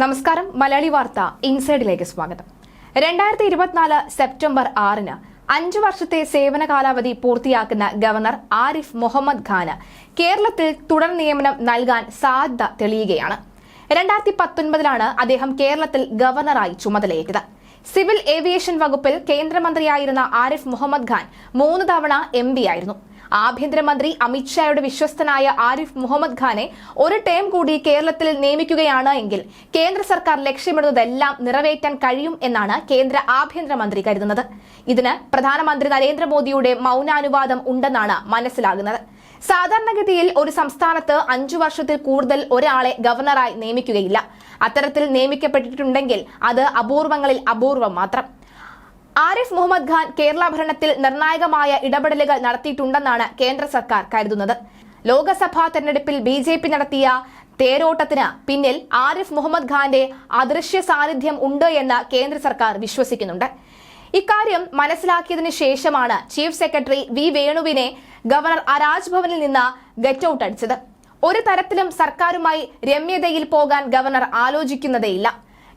നമസ്കാരം മലയാളി വാർത്ത ഇൻസൈഡിലേക്ക് സ്വാഗതം. രണ്ടായിരത്തി ഇരുപത്തിനാല് സെപ്റ്റംബർ ആറിന് അഞ്ചു വർഷത്തെ സേവന കാലാവധി പൂർത്തിയാക്കുന്ന ഗവർണർ ആരിഫ് മുഹമ്മദ് ഖാന് കേരളത്തിൽ തുടർ നിയമനം നൽകാൻ സാധ്യത തെളിയുകയാണ്. രണ്ടായിരത്തി പത്തൊൻപതിലാണ് അദ്ദേഹം കേരളത്തിൽ ഗവർണറായി ചുമതലയേറ്റത്. സിവിൽ ഏവിയേഷൻ വകുപ്പിൽ കേന്ദ്രമന്ത്രിയായിരുന്ന ആരിഫ് മുഹമ്മദ് ഖാൻ മൂന്ന് തവണ എം ആയിരുന്നു. ആഭ്യന്തരമന്ത്രി അമിത്ഷായുടെ വിശ്വസ്തനായ ആരിഫ് മുഹമ്മദ് ഖാനെ ഒരു ടേം കൂടി കേരളത്തിൽ നിയമിക്കുകയാണ് എങ്കിൽ കേന്ദ്ര സർക്കാർ ലക്ഷ്യമിടുന്നതെല്ലാം നിറവേറ്റാൻ കഴിയും എന്നാണ് കേന്ദ്ര ആഭ്യന്തരമന്ത്രി കരുതുന്നത്. ഇതിന് പ്രധാനമന്ത്രി നരേന്ദ്രമോദിയുടെ മൗനാനുവാദം ഉണ്ടെന്നാണ് മനസ്സിലാകുന്നത്. സാധാരണഗതിയിൽ ഒരു സംസ്ഥാനത്ത് അഞ്ചു വർഷത്തിൽ കൂടുതൽ ഒരാളെ ഗവർണറായി നിയമിക്കുകയില്ല. അത്തരത്തിൽ നിയമിക്കപ്പെട്ടിട്ടുണ്ടെങ്കിൽ അത് അപൂർവങ്ങളിൽ അപൂർവം മാത്രം. ആരിഫ് മുഹമ്മദ് ഖാൻ കേരള ഭരണത്തിൽ നിർണായകമായ ഇടപെടലുകൾ നടത്തിയിട്ടുണ്ടെന്നാണ് കേന്ദ്ര സർക്കാർ കരുതുന്നത്. ലോക്സഭാ തെരഞ്ഞെടുപ്പിൽ ബി ജെ പി നടത്തിയ തേരോട്ടത്തിന് പിന്നിൽ ആരിഫ് മുഹമ്മദ് ഖാന്റെ അദൃശ്യ സാന്നിധ്യം ഉണ്ട് എന്ന് കേന്ദ്ര സർക്കാർ വിശ്വസിക്കുന്നുണ്ട്. ഇക്കാര്യം മനസ്സിലാക്കിയതിനു ശേഷമാണ് ചീഫ് സെക്രട്ടറി വി വേണുവിനെ ഗവർണർ അരാജ് ഭവനിൽ നിന്ന് ഗെറ്റ് ഔട്ട് അടിച്ചത് ഒരു തരത്തിലും സർക്കാരുമായി രമ്യതയിൽ പോകാൻ ഗവർണർ ആലോചിക്കുന്നതേയില്ല.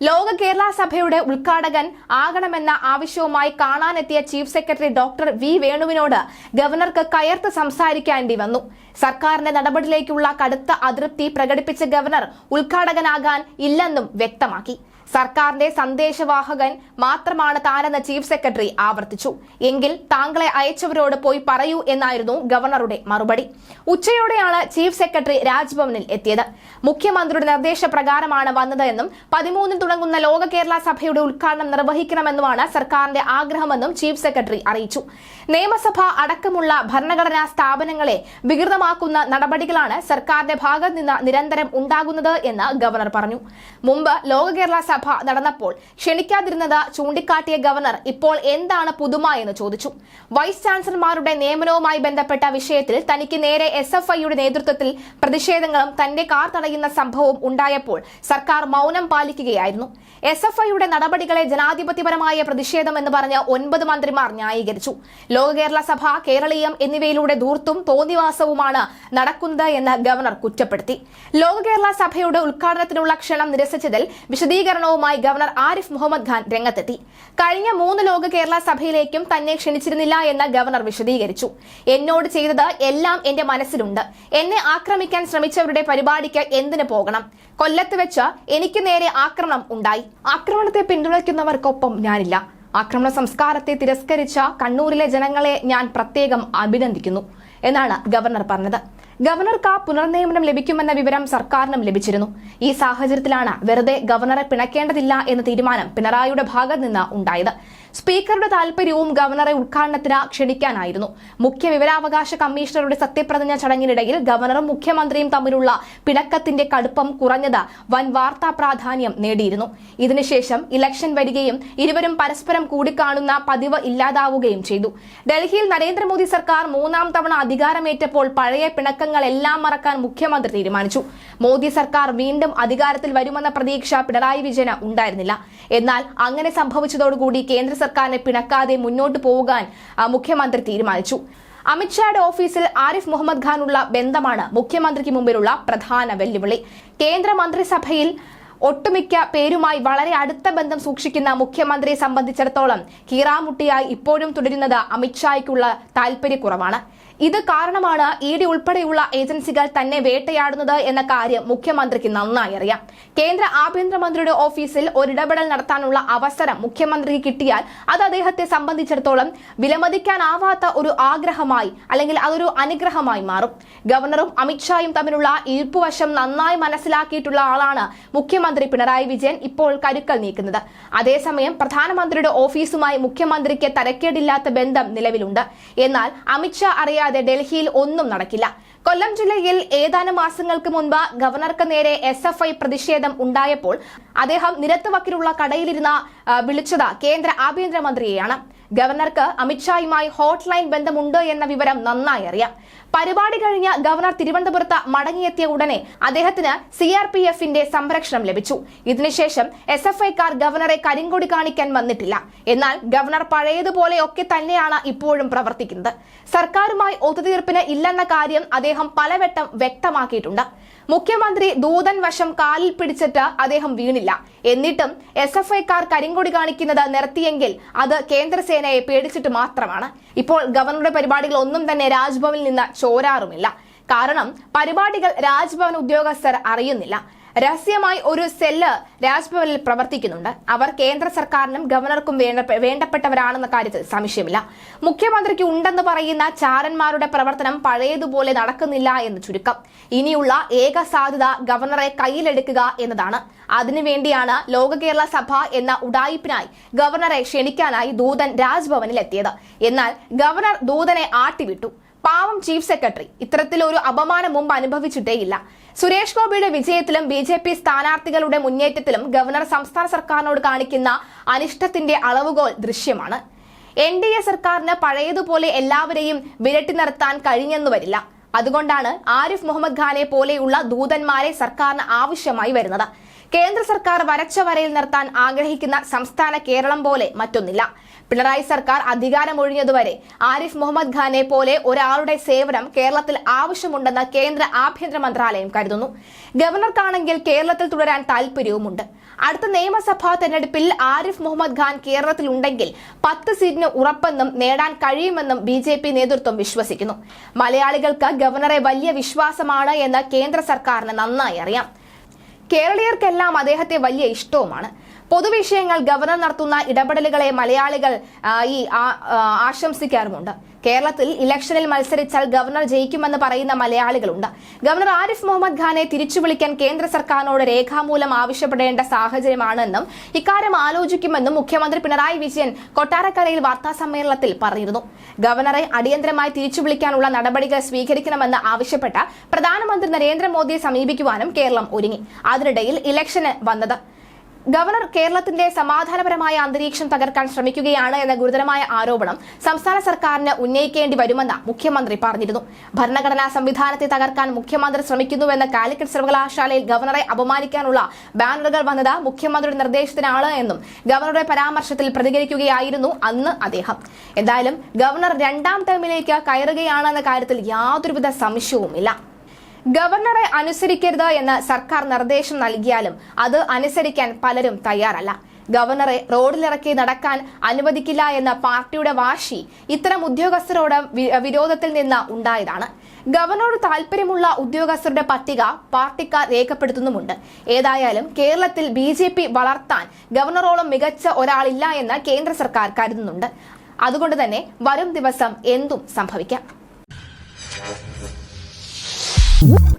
ലോക കേരള സഭയുടെ ഉദ്ഘാടകൻ ആകണമെന്ന ആവശ്യവുമായി കാണാനെത്തിയ ചീഫ് സെക്രട്ടറി ഡോക്ടർ വി വേണുവിനോട് ഗവർണർക്ക് കയർത്ത് സംസാരിക്കേണ്ടി വന്നു. സർക്കാരിന്റെ നടപടിയിലേക്കുള്ള കടുത്ത അതൃപ്തി പ്രകടിപ്പിച്ച ഗവർണർ ഉദ്ഘാടകനാകാൻ ഇല്ലെന്നും വ്യക്തമാക്കി. സർക്കാരിന്റെ സന്ദേശവാഹകൻ മാത്രമാണ് താനെന്ന് ചീഫ് സെക്രട്ടറി ആവർത്തിച്ചു. എങ്കിൽ താങ്കളെ അയച്ചവരോട് പോയി പറയൂ എന്നായിരുന്നു ഗവർണറുടെ മറുപടി. ഉച്ചയോടെയാണ് ചീഫ് സെക്രട്ടറി രാജ്ഭവനിൽ എത്തിയത്. മുഖ്യമന്ത്രിയുടെ നിർദ്ദേശപ്രകാരമാണ് വന്നതെന്നും പതിമൂന്നിൽ തുടങ്ങുന്ന ലോക കേരള സഭയുടെ ഉദ്ഘാടനം നിർവഹിക്കണമെന്നുമാണ് സർക്കാരിന്റെ ആഗ്രഹമെന്നും ചീഫ് സെക്രട്ടറി അറിയിച്ചു. നിയമസഭ അടക്കമുള്ള ഭരണഘടനാ സ്ഥാപനങ്ങളെ വികൃതമാക്കുന്ന നടപടികളാണ് സർക്കാരിന്റെ ഭാഗത്ത് നിന്ന് നിരന്തരം ഉണ്ടാകുന്നത് എന്ന് ഗവർണർ പറഞ്ഞു. മുമ്പ് ലോക കേരള സഭ നടന്നപ്പോൾ ക്ഷണിക്കാതിരുന്നത് ചൂണ്ടിക്കാട്ടിയ ഗവർണർ ഇപ്പോൾ എന്താണ് പുതുമ എന്ന് ചോദിച്ചു. വൈസ് ചാൻസലർമാരുടെ നിയമനവുമായി ബന്ധപ്പെട്ട വിഷയത്തിൽ തനിക്ക് നേരെ എസ് എഫ് ഐയുടെ നേതൃത്വത്തിൽ പ്രതിഷേധങ്ങളും തന്റെ കാർ തടയുന്ന സംഭവവും ഉണ്ടായപ്പോൾ സർക്കാർ മൗനം പാലിക്കുകയായിരുന്നു. എസ് എഫ് ഐയുടെ നടപടികളെ ജനാധിപത്യപരമായ പ്രതിഷേധം എന്ന് പറഞ്ഞ് ഒൻപത് മന്ത്രിമാർ ന്യായീകരിച്ചു. ലോക കേരള സഭ കേരളീയം എന്നിവയിലൂടെ ധൂർത്തും തോന്നിവാസവുമാണ് നടക്കുന്നത് എന്ന് ഗവർണർ കുറ്റപ്പെടുത്തി. ലോക കേരള സഭയുടെ ഉദ്ഘാടനത്തിനുള്ള ക്ഷണം നിരസിച്ചതിൽ വിശദീകരണവുമായി ഗവർണർ ആരിഫ് മുഹമ്മദ് ഖാൻ രംഗത്തെത്തി. കഴിഞ്ഞ മൂന്ന് ലോക കേരള സഭയിലേക്കും തന്നെ ക്ഷണിച്ചിരുന്നില്ല എന്ന് ഗവർണർ വിശദീകരിച്ചു. എന്നോട് ചെയ്തത് എല്ലാം എന്റെ മനസ്സിലുണ്ട്. എന്നെ ആക്രമിക്കാൻ ശ്രമിച്ചവരുടെ പരിപാടിക്ക് എന്തിനു പോകണം? കൊല്ലത്ത് വെച്ച് എനിക്ക് നേരെ ആക്രമണം ഉണ്ടായി. ആക്രമണത്തെ പിന്തുണയ്ക്കുന്നവർക്കൊപ്പം ഞാനില്ല. ആക്രമണ സംസ്കാരത്തെ തിരസ്കരിച്ച കണ്ണൂരിലെ ജനങ്ങളെ ഞാൻ പ്രത്യേകം അഭിനന്ദിക്കുന്നു എന്നാണ് ഗവർണർ പറഞ്ഞത്. ഗവർണർക്ക് പുനർനിയമനം ലഭിക്കുമെന്ന വിവരം സർക്കാരിനും ലഭിച്ചിരുന്നു. ഈ സാഹചര്യത്തിലാണ് വെറുതെ ഗവർണറെ പിണക്കേണ്ടതില്ല എന്ന തീരുമാനം പിണറായിയുടെ ഭാഗത്ത് നിന്ന് ഉണ്ടായത്. സ്പീക്കറുടെ താൽപര്യവും ഗവർണറെ ഉദ്ഘാടനത്തിന് ക്ഷണിക്കാനായിരുന്നു. മുഖ്യ വിവരാവകാശ കമ്മീഷണറുടെ സത്യപ്രതിജ്ഞ ചടങ്ങിനിടയിൽ ഗവർണറും മുഖ്യമന്ത്രിയും തമ്മിലുള്ള പിണക്കത്തിന്റെ കടുപ്പം കുറഞ്ഞത് വൻ വാർത്താ പ്രാധാന്യം നേടിയിരുന്നു. ഇതിനുശേഷം ഇലക്ഷൻ വരികയും ഇരുവരും പരസ്പരം കൂടിക്കാണുന്ന പതിവ് ഇല്ലാതാവുകയും ചെയ്തു. ഡൽഹിയിൽ നരേന്ദ്രമോദി സർക്കാർ മൂന്നാം തവണ അധികാരമേറ്റപ്പോൾ പഴയ പിണക്കങ്ങളെല്ലാം മറക്കാൻ മുഖ്യമന്ത്രി തീരുമാനിച്ചു. മോദി സർക്കാർ വീണ്ടും അധികാരത്തിൽ വരുമെന്ന പ്രതീക്ഷ പിണറായി വിജയന് ഉണ്ടായിരുന്നില്ല. എന്നാൽ അങ്ങനെ സംഭവിച്ചതോടുകൂടി കേന്ദ്ര സർക്കാരിനെ പിണക്കാതെ മുന്നോട്ട് പോകാൻ മുഖ്യമന്ത്രി തീരുമാനിച്ചു. അമിത്ഷായുടെ ഓഫീസിൽ ആരിഫ് മുഹമ്മദ് ഖാനുള്ള ബന്ധമാണ് മുഖ്യമന്ത്രിക്ക് മുമ്പിലുള്ള പ്രധാന വെല്ലുവിളി. കേന്ദ്ര മന്ത്രിസഭയിൽ ഒട്ടുമിക്ക പേരുമായി വളരെ അടുത്ത ബന്ധം സൂക്ഷിക്കുന്ന മുഖ്യമന്ത്രിയെ സംബന്ധിച്ചിടത്തോളം കീറാമുട്ടിയായി ഇപ്പോഴും തുടരുന്നത് അമിത്ഷായ്ക്കുള്ള താൽപര്യക്കുറവാണ്. ഇത് കാരണമാണ് ഇ ഡി ഉൾപ്പെടെയുള്ള ഏജൻസികൾ തന്നെ വേട്ടയാടുന്നത് എന്ന കാര്യം മുഖ്യമന്ത്രിക്ക് നന്നായി അറിയാം. കേന്ദ്ര ആഭ്യന്തരമന്ത്രിയുടെ ഓഫീസിൽ ഒരിടപെടൽ നടത്താനുള്ള അവസരം മുഖ്യമന്ത്രിക്ക് കിട്ടിയാൽ അത് അദ്ദേഹത്തെ സംബന്ധിച്ചിടത്തോളം വിലമതിക്കാനാവാത്ത ഒരു ആഗ്രഹമായി അല്ലെങ്കിൽ അതൊരു അനുഗ്രഹമായി മാറും. ഗവർണറും അമിത്ഷായും തമ്മിലുള്ള ഈർപ്പുവശം നന്നായി മനസ്സിലാക്കിയിട്ടുള്ള ആളാണ് മുഖ്യമന്ത്രി പിണറായി വിജയൻ ഇപ്പോൾ കരുക്കൾ നീക്കുന്നത്. അതേസമയം പ്രധാനമന്ത്രിയുടെ ഓഫീസുമായി മുഖ്യമന്ത്രിക്ക് തരക്കേടില്ലാത്ത ബന്ധം നിലവിലുണ്ട്. എന്നാൽ അമിത്ഷാ അറിയാതെ ഡൽഹിയിൽ ഒന്നും നടക്കില്ല. കൊല്ലം ജില്ലയിൽ ഏതാനും മാസങ്ങൾക്ക് മുൻപ് ഗവർണർക്ക് നേരെ എസ് എഫ് ഐ പ്രതിഷേധം ഉണ്ടായപ്പോൾ അദ്ദേഹം നിരത്തുവക്കിലുള്ള കടയിലിരുന്ന വിളിച്ചത് കേന്ദ്ര ആഭ്യന്തരമന്ത്രിയെയാണ്. ഗവർണർക്ക് അമിത്ഷായുമായി ഹോട്ട്ലൈൻ ബന്ധമുണ്ട് എന്ന വിവരം നന്നായി അറിയാം. പരിപാടി കഴിഞ്ഞ് ഗവർണർ തിരുവനന്തപുരത്ത് മടങ്ങിയെത്തിയ ഉടനെ അദ്ദേഹത്തിന് സി ആർ പി എഫിന്റെ സംരക്ഷണം ലഭിച്ചു. ഇതിനുശേഷം എസ് എഫ് ഐക്കാർ ഗവർണറെ കരിങ്കൊടി കാണിക്കാൻ വന്നിട്ടില്ല. എന്നാൽ ഗവർണർ പഴയതുപോലെയൊക്കെ തന്നെയാണ് ഇപ്പോഴും പ്രവർത്തിക്കുന്നത്. സർക്കാരുമായി ഒത്തുതീർപ്പിന് ഇല്ലെന്ന കാര്യം അദ്ദേഹം പലവട്ടം വ്യക്തമാക്കിയിട്ടുണ്ട്. മുഖ്യമന്ത്രി ദൂതൻ വശം കാലിൽ പിടിച്ചിട്ട് അദ്ദേഹം വീണില്ല. എന്നിട്ടും എസ് എഫ് ഐക്കാർ കരിങ്കൊടി കാണിക്കുന്നത് നിർത്തിയെങ്കിൽ അത് കേന്ദ്രസേനയെ പേടിച്ചിട്ട് മാത്രമാണ്. ഇപ്പോൾ ഗവർണറുടെ പരിപാടികൾ ഒന്നും തന്നെ രാജ്ഭവനിൽ നിന്ന് ചോരാറുമില്ല. കാരണം പരിപാടികൾ രാജ്ഭവൻ ഉദ്യോഗസ്ഥർ അറിയുന്നില്ല. രഹസ്യമായി ഒരു സെല്ല് രാജ്ഭവനിൽ പ്രവർത്തിക്കുന്നുണ്ട്. അവർ കേന്ദ്ര സർക്കാരിനും ഗവർണർക്കും വേണ്ട വേണ്ടപ്പെട്ടവരാണെന്ന കാര്യത്തിൽ സംശയമില്ല. മുഖ്യമന്ത്രിക്ക് ഉണ്ടെന്ന് പറയുന്ന ചാരന്മാരുടെ പ്രവർത്തനം പഴയതുപോലെ നടക്കുന്നില്ല എന്ന് ചുരുക്കം. ഇനിയുള്ള ഏക സാധ്യത ഗവർണറെ കയ്യിലെടുക്കുക എന്നതാണ്. അതിനുവേണ്ടിയാണ് ലോക കേരള സഭ എന്ന ഉടായിപ്പിനായി ഗവർണറെ ക്ഷണിക്കാനായി ദൂതൻ രാജ്ഭവനിൽ എത്തിയത് എന്നാൽ ഗവർണർ ദൂതനെ ആട്ടിവിട്ടു. പാവം ചീഫ് സെക്രട്ടറി. ഇത്തരത്തിലൊരു അപമാനം മുമ്പ് അനുഭവിച്ചിട്ടേയില്ല. സുരേഷ് ഗോപിയുടെ വിജയത്തിലും ബി ജെ പി സ്ഥാനാർത്ഥികളുടെ മുന്നേറ്റത്തിലും ഗവർണർ സംസ്ഥാന സർക്കാരിനോട് കാണിക്കുന്ന അനിഷ്ടത്തിന്റെ അളവുകോൽ ദൃശ്യമാണ്. എൻ ഡി എ സർക്കാരിന് പഴയതുപോലെ എല്ലാവരെയും വിരട്ടി നിർത്താൻ കഴിഞ്ഞെന്നു വരില്ല. അതുകൊണ്ടാണ് ആരിഫ് മുഹമ്മദ് ഖാനെ പോലെയുള്ള ദൂതന്മാരെ സർക്കാരിന് ആവശ്യമായി വരുന്നത്. കേന്ദ്ര സർക്കാർ വരച്ച വരയിൽ നിർത്താൻ ആഗ്രഹിക്കുന്ന സംസ്ഥാന കേരളം പോലെ മറ്റൊന്നില്ല. പിണറായി സർക്കാർ അധികാരമൊഴിഞ്ഞതുവരെ ആരിഫ് മുഹമ്മദ് ഖാനെ പോലെ ഒരാളുടെ സേവനം കേരളത്തിൽ ആവശ്യമുണ്ടെന്ന് കേന്ദ്ര ആഭ്യന്തര മന്ത്രാലയം കരുതുന്നു. ഗവർണർക്കാണെങ്കിൽ കേരളത്തിൽ തുടരാൻ താൽപര്യവുമുണ്ട്. അടുത്ത നിയമസഭാ തെരഞ്ഞെടുപ്പിൽ ആരിഫ് മുഹമ്മദ് ഖാൻ കേരളത്തിൽ ഉണ്ടെങ്കിൽ പത്ത് സീറ്റിന് ഉറപ്പെന്നും നേടാൻ കഴിയുമെന്നും ബി ജെ പി നേതൃത്വം വിശ്വസിക്കുന്നു. മലയാളികൾക്ക് ഗവർണറെ വലിയ വിശ്വാസമാണ് എന്ന് കേന്ദ്ര സർക്കാരിന് നന്നായി അറിയാം. കേരളീയർക്കെല്ലാം അദ്ദേഹത്തെ വലിയ ഇഷ്ടവുമാണ്. പൊതുവിഷയങ്ങൾ ഗവർണർ നടത്തുന്ന ഇടപെടലുകളെ മലയാളികൾ ഈ ആശംസിക്കാറുമുണ്ട്. കേരളത്തിൽ ഇലക്ഷനിൽ മത്സരിച്ചാൽ ഗവർണർ ജയിക്കുമെന്ന് പറയുന്ന മലയാളികളുണ്ട്. ഗവർണർ ആരിഫ് മുഹമ്മദ് ഖാനെ തിരിച്ചു വിളിക്കാൻ കേന്ദ്ര സർക്കാരിനോട് രേഖാമൂലം ആവശ്യപ്പെടേണ്ട സാഹചര്യമാണെന്നും ഇക്കാര്യം ആലോചിക്കുമെന്നും മുഖ്യമന്ത്രി പിണറായി വിജയൻ കൊട്ടാരക്കരയിൽ വാർത്താ സമ്മേളനത്തിൽ പറഞ്ഞിരുന്നു. ഗവർണറെ അടിയന്തരമായി തിരിച്ചു വിളിക്കാനുള്ള നടപടികൾ സ്വീകരിക്കണമെന്ന് ആവശ്യപ്പെട്ട പ്രധാനമന്ത്രി നരേന്ദ്രമോദിയെ സമീപിക്കുവാനും കേരളം ഒരുങ്ങി. അതിനിടയിൽ ഇലക്ഷന് വന്നത് ഗവർണർ കേരളത്തിന്റെ സമാധാനപരമായ അന്തരീക്ഷം തകർക്കാൻ ശ്രമിക്കുകയാണ് എന്ന ഗുരുതരമായ ആരോപണം സംസ്ഥാന സർക്കാരിന് ഉന്നയിക്കേണ്ടി വരുമെന്ന് മുഖ്യമന്ത്രി പറഞ്ഞിരുന്നു. ഭരണഘടനാ സംവിധാനത്തെ തകർക്കാൻ മുഖ്യമന്ത്രി ശ്രമിക്കുന്നുവെന്ന കാലിക്കറ്റ് സർവകലാശാലയിൽ ഗവർണറെ അപമാനിക്കാനുള്ള ബാനറുകൾ വന്നത് മുഖ്യമന്ത്രിയുടെ നിർദ്ദേശത്തിനാണ് എന്നും ഗവർണറുടെ പരാമർശത്തിൽ പ്രതികരിക്കുകയായിരുന്നു അന്ന് അദ്ദേഹം. എന്തായാലും ഗവർണർ രണ്ടാം ടേമിലേക്ക് കയറുകയാണെന്ന കാര്യത്തിൽ യാതൊരുവിധ സംശയവുമില്ല. ഗവർണറെ അനുസരിക്കരുത് എന്ന് സർക്കാർ നിർദ്ദേശം നൽകിയാലും അത് അനുസരിക്കാൻ പലരും തയ്യാറല്ല. ഗവർണറെ റോഡിലിറക്കി നടക്കാൻ അനുവദിക്കില്ല എന്ന പാർട്ടിയുടെ വാശി ഇത്തരം ഉദ്യോഗസ്ഥരോട് വിരോധത്തിൽ നിന്ന് ഉണ്ടായതാണ്. ഗവർണറോട് താല്പര്യമുള്ള ഉദ്യോഗസ്ഥരുടെ പട്ടിക പാർട്ടിക്കാർ രേഖപ്പെടുത്തുന്നുമുണ്ട്. ഏതായാലും കേരളത്തിൽ ബി വളർത്താൻ ഗവർണറോളം മികച്ച ഒരാളില്ല എന്ന് കേന്ദ്ര സർക്കാർ കരുതുന്നുണ്ട്. അതുകൊണ്ട് തന്നെ വരും ദിവസം എന്തും സംഭവിക്കാം. Whoop.